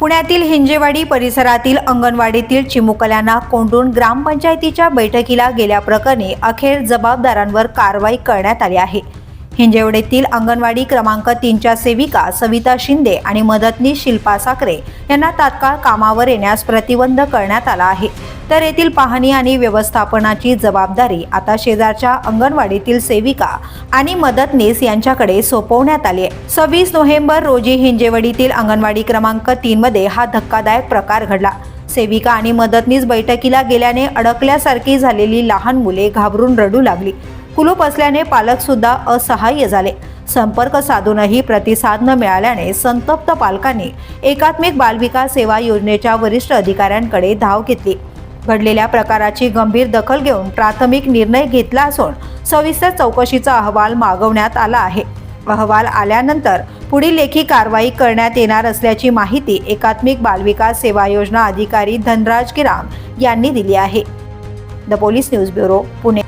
पुण्यातील हिंजेवाडी परिसरातील अंगणवाडीतील चिमुकल्यांना कोंडून ग्रामपंचायतीच्या बैठकीला गेल्याप्रकरणी अखेर जबाबदारांवर कारवाई करण्यात आली आहे. हिंजेवडेतील अंगणवाडी क्रमांक तीनच्या सेविका सविता शिंदे आणि मदतनीस शिल्पा साखरे यांना तात्काळ कामावर येण्यास प्रतिबंध करण्यात आला आहे. तर येथील पाहणी आणि व्यवस्थापनाची जबाबदारी आता शेजारच्या अंगणवाडीतील सेविका आणि मदतनीस यांच्याकडे सोपवण्यात आली आहे. सव्वीस नोव्हेंबर रोजी हिंजेवडीतील अंगणवाडी क्रमांक तीनमध्ये हा धक्कादायक प्रकार घडला. सेविका आणि मदतनीस बैठकीला गेल्याने अडकल्यासारखी झालेली लहान मुले घाबरून रडू लागली. कुलूप असल्याने पालकसुद्धा असहाय्य झाले. संपर्क साधूनही प्रतिसाद न मिळाल्याने संतप्त पालकांनी एकात्मिक बालविकास सेवा योजनेच्या वरिष्ठ अधिकाऱ्यांकडे धाव घेतली. घडलेल्या प्रकाराची गंभीर दखल घेऊन प्राथमिक निर्णय घेतला असून सविस्तर चौकशीचा अहवाल मागवण्यात आला आहे. अहवाल आल्यानंतर पुढील लेखी कारवाई करण्यात येणार असल्याची माहिती एकात्मिक बालविकास सेवा योजना अधिकारी धनराज किराम यांनी दिली आहे. The police news bureau Pune.